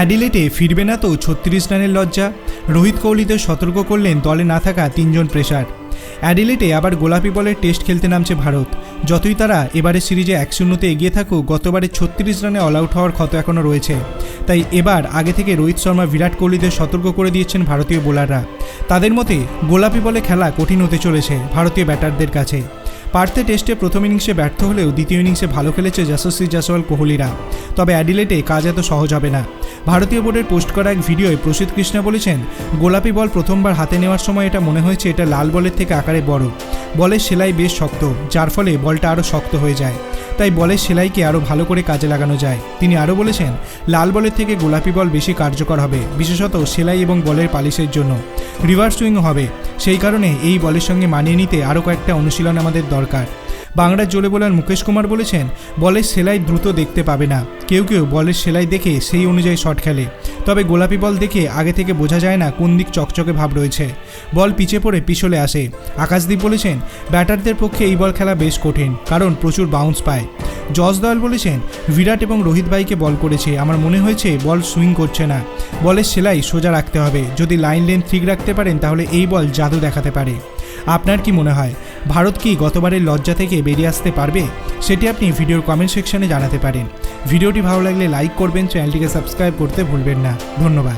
অ্যাডিলেটে ফিরবে না তো ছত্রিশ রানের লজ্জা? রোহিত কোহলিদের সতর্ক করলেন দলে না থাকা তিনজন প্রেসার অ্যাডিলেটে আবার গোলাপি বলের টেস্ট খেলতে নামছে ভারত। যতই তারা এবারের সিরিজে এক শূন্যতে এগিয়ে থাকুক, গতবারে ছত্রিশ রানে অল আউট হওয়ার ক্ষত এখনও রয়েছে। তাই এবার আগে থেকে রোহিত শর্মা, বিরাট কোহলিদের সতর্ক করে দিয়েছেন ভারতীয় বোলাররা। তাদের মতে, গোলাপি বলে খেলা কঠিন হতে চলেছে ভারতীয় ব্যাটারদের কাছে। পার্থে টেস্টে প্রথম ইনিংসে ব্যর্থ হলেও দ্বিতীয় ইনিংসে ভালো খেলেছে যশস্বী জাসওয়াল কোহলিরা। তবে অ্যাডিলেটে কাজ এত সহজ হবে না। ভারতীয় বোর্ডের পোস্ট করা এক ভিডিওয় প্রসিদ্ধ কৃষ্ণা বলেছেন, গোলাপি বল প্রথমবার হাতে নেওয়ার সময় এটা মনে হয়েছে এটা লাল বলের থেকে আকারে বড়। বলের সেলাই বেশ শক্ত, যার ফলে বলটা আরও শক্ত হয়ে যায়। তাই বলের সেলাইকে আরও ভালো করে কাজে লাগানো যায়। তিনি আরও বলেছেন, লাল বলের থেকে গোলাপি বল বেশি কার্যকর হবে, বিশেষত সেলাই এবং বলের পালিশের জন্য। রিভার্স সুইং হবে সেই কারণে এই বলের সঙ্গে মানিয়ে নিতে আরও কয়েকটা অনুশীলন আমাদের দরকার। বাংলার জোরে বোলার মুকেশ কুমার বলেছেন, বলের সেলাই দ্রুত দেখতে পাবে না। কেউ কেউ বলের সেলাই দেখে সেই অনুযায়ী শট খেলে। তবে গোলাপি বল দেখে আগে থেকে বোঝা যায় না কোন দিক চকচকে ভাব রয়েছে। বল পিছে পড়ে পিছলে আসে। আকাশদীপ বলেছেন, ব্যাটারদের পক্ষে এই বল খেলা বেশ কঠিন, কারণ প্রচুর বাউন্স পায়। জস দয়াল বলেছেন, বিরাট এবং রোহিত ভাইকে বল করেছে। আমার মনে হয়েছে, বল সুইং করছে না। বলের সেলাই সোজা রাখতে হবে। যদি লাইন লেন ঠিক রাখতে পারেন, তাহলে এই বল জাদু দেখাতে পারে। আপনার কি মনে হয়, ভারত কি গতবারের লজ্জা থেকে বেরিয়ে আসতে পারবে? সেটি আপনি ভিডিওর কমেন্ট সেকশনে জানাতে পারেন। ভিডিওটি ভালো লাগলে লাইক করবেন, চ্যানেলটিকে সাবস্ক্রাইব করতে ভুলবেন না। ধন্যবাদ।